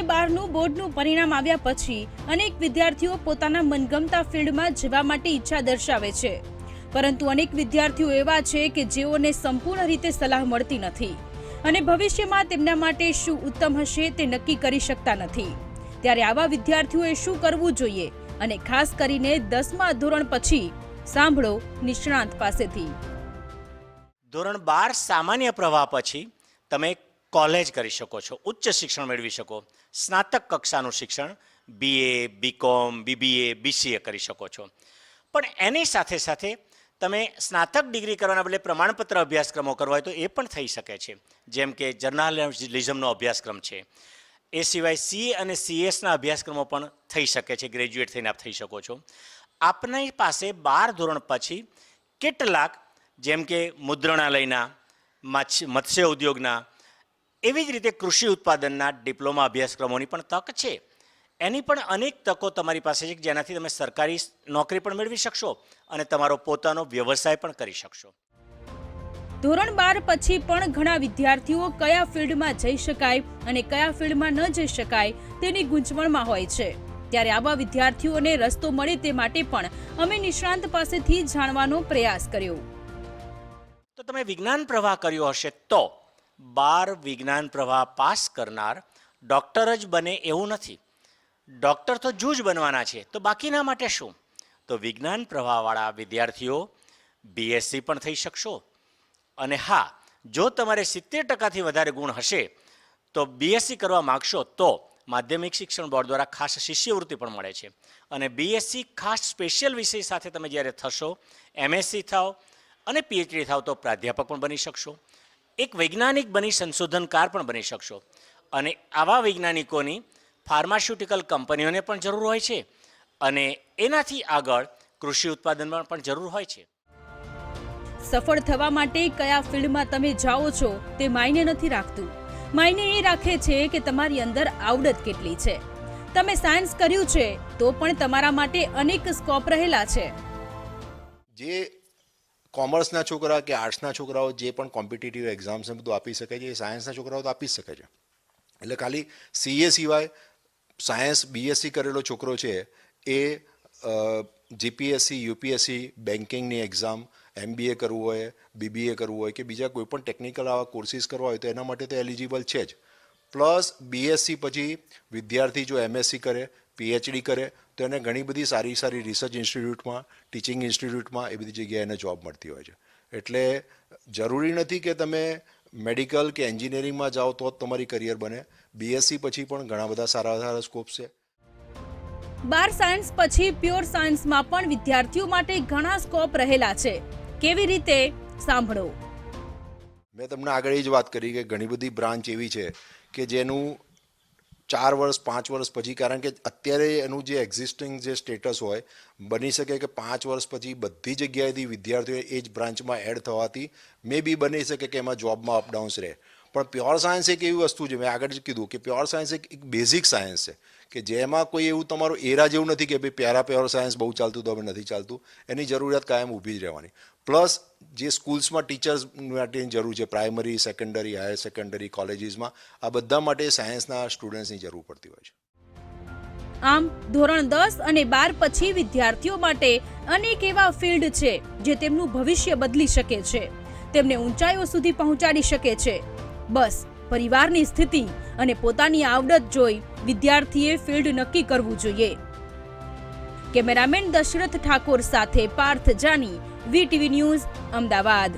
અને બારનું બોર્ડનું પરિણામ આવ્યા પછી અનેક વિદ્યાર્થીઓ પોતાના મનગમતા ફિલ્ડમાં જવા માટે ઈચ્છા દર્શાવે છે. પરંતુ અનેક વિદ્યાર્થીઓ એવા છે કે જેઓને સંપૂર્ણ રીતે સલાહ મળતી નથી. અને ભવિષ્યમાં તેમના માટે શું ઉત્તમ હશે તે નક્કી કરી શકતા નથી. ત્યારે આવા વિદ્યાર્થીઓએ શું કરવું જોઈએ? અને ખાસ કરીને દસમા ધોરણ પછી સાંભળો નિષ્ણાંત પાસેથી. ધોરણ બાર સામાન્ય પ્રવાહ પછી તમે કોલેજ કરી શકો છો, ઉચ્ચ શિક્ષણ મેળવી શકો, સ્નાતક કક્ષાનું શિક્ષણ બીએ બીકોમ બીબીએ બીસીએ કરી શકો છો. પણ એની સાથે સાથે તમે સ્નાતક ડિગ્રી કરવાના બદલે પ્રમાણપત્ર અભ્યાસક્રમો કરવા હોય તો એ પણ થઈ શકે છે. જેમ કે જર્નાલિઝમનો અભ્યાસક્રમ છે. એ સિવાય સીએ અને સીએસના અભ્યાસક્રમો પણ થઈ શકે છે, ગ્રેજ્યુએટ થઈને આપ થઈ શકો છો. આપની પાસે બાર ધોરણ પછી કેટલાક, જેમ કે મુદ્રણાલયના મત્સ્ય ઉદ્યોગના એવી જ રીતે કૃષિ ઉત્પાદનના ડિપ્લોમા અભ્યાસક્રમોની પણ તક છે. એની પણ અનેક તકો તમારી પાસે છે જેનાથી તમે સરકારી નોકરી પણ મેળવી શકશો અને તમારો પોતાનો વ્યવસાય પણ કરી શકશો. ધોરણ બાર પછી પણ ઘણા વિદ્યાર્થીઓ કયા ફિલ્ડમાં જઈ શકાય અને કયા ફિલ્ડમાં ન જઈ શકાય તેની ગૂંચવણમાં હોય છે. ત્યારે આવા વિદ્યાર્થીઓને રસ્તો મળે તે માટે પણ અમે નિષ્ણાંત પાસેથી જાણવાનો પ્રયાસ કર્યો. તો તમે વિજ્ઞાન પ્રવાહ કર્યો હશે તો બાર વિજ્ઞાન પ્રવાહ પાસ કરનાર ડૉક્ટર જ બને એવું નથી. ડૉક્ટર તો જૂજ બનવાના છે, તો બાકીના માટે શું? તો વિજ્ઞાન પ્રવાહવાળા વિદ્યાર્થીઓ બીએસસી પણ થઈ શકશો. અને હા, જો તમારે સિત્તેર ટકાથી વધારે ગુણ હશે, તો બીએસસી કરવા માગશો તો માધ્યમિક શિક્ષણ બોર્ડ દ્વારા ખાસ શિષ્યવૃત્તિ પણ મળે છે. અને બીએસસી ખાસ સ્પેશિયલ વિષય સાથે તમે જ્યારે થશો એમએસસી થાઓ અને પીએચડી થાવ તો પ્રાધ્યાપક પણ બની શકશો. એક વૈજ્ઞાનિક બની સંશોધનકાર પણ બની શકશો. અને આવા વૈજ્ઞાનિકોની ફાર્માસ્યુટિકલ કંપનીઓને પણ જરૂર હોય છે અને એનાથી આગળ કૃષિ ઉત્પાદનમાં પણ જરૂર હોય છે. સફળ થવા માટે કયા ફિલ્ડમાં તમે જાઓ છો તે માયને નથી રાખતું. માયને એ રાખે છે કે તમારી અંદર આવડત કેટલી છે. તમે સાયન્સ કર્યું છે તો પણ તમારા માટે અનેક સ્કોપ રહેલા છે. જે કોમર્સના છોકરા કે આર્ટ્સના છોકરાઓ જે પણ કોમ્પિટિટિવ એક્ઝામ્સ ને બધું આપી શકે છે, એ સાયન્સના છોકરાઓ તો આપી શકે છે. એટલે ખાલી સીએ સિવાય સાયન્સ બીએસસી કરેલો છોકરો છે, એ જીપીએસસી યુપીએસસી બેન્કિંગની એક્ઝામ એમબીએ કરવું હોય બીબીએ કરવું હોય કે બીજા કોઈ પણ ટેકનિકલ આવા કોર્સિસ કરવા હોય તો એના માટે તો એલિજિબલ છે જ. પ્લસ બીએસસી પછી વિદ્યાર્થી જો એમએસસી કરે પીએચડી કરે તો એને ઘણી બધી સારી સારી રિસર્ચ ઇન્સ્ટિટ્યૂટમાં ટીચિંગ ઇન્સ્ટિટ્યૂટમાં એ બધી જગ્યાએ એને જોબ મળતી હોય છે. એટલે જરૂરી નથી કે તમે મેડિકલ કે એન્જિનિયરિંગમાં જાઓ તો જ તમારી કરિયર બને. બીએસસી પછી પણ ઘણા બધા સારા સારા સ્કોપ છે. બાર સાયન્સ પછી પ્યોર સાયન્સમાં પણ વિદ્યાર્થીઓ માટે ઘણા સ્કોપ રહેલા છે. કેવી રીતે? સાંભળો. મેં તમને આગળ એ જ વાત કરી કે ઘણી બધી બ્રાન્ચ એવી છે કે જેનું ચાર વર્ષ, પાંચ વર્ષ પછી, કારણ કે અત્યારે એનું જે એક્ઝિસ્ટિંગ જે સ્ટેટસ હોય, બની શકે કે પાંચ વર્ષ પછી બધી જગ્યાએથી વિદ્યાર્થીઓ એ જ બ્રાન્ચમાં એડ થવાથી મે બી બની શકે કે એમાં જોબમાં અપડાઉન્સ રહે. પણ પ્યોર સાયન્સ એક એવી વસ્તુ છે, મેં આગળ જ કીધું કે પ્યોર સાયન્સ એક બેઝિક સાયન્સ છે, કે જેમાં કોઈ એવું તમારું એરા જેવું નથી કે ભાઈ પ્યારા પ્યોર સાયન્સ બહુ ચાલતું, તો હવે નથી ચાલતું, એની જરૂરિયાત કાયમ ઊભી જ રહેવાની. પ્લસ જે સ્કૂલ્સમાં ટીચર્સ માટેની જરૂર છે, પ્રાઇમરી, સેકન્ડરી, હાયર સેકન્ડરી, કોલેજીસમાં, આ બધા માટે સાયન્સના સ્ટુડન્ટ્સની જરૂર પડતી હોય છે. આમ, ધોરણ દસ અને બાર પછી વિદ્યાર્થીઓ માટે અનેક એવા ફિલ્ડ છે, જે તેમનું ભવિષ્ય બદલી શકે છે. તેમને ઊંચાઈઓ સુધી પહોંચાડી શકે છે. બસ, પરિવારની સ્થિતિ અને પોતાની આવડત જોઈ વિદ્યાર્થીએ ફિલ્ડ નક્કી કરવું જોઈએ. કેમેરામેન દશરથ ઠાકોર સાથે પાર્થ જાની વીટીવી ન્યૂઝ અમદાવાદ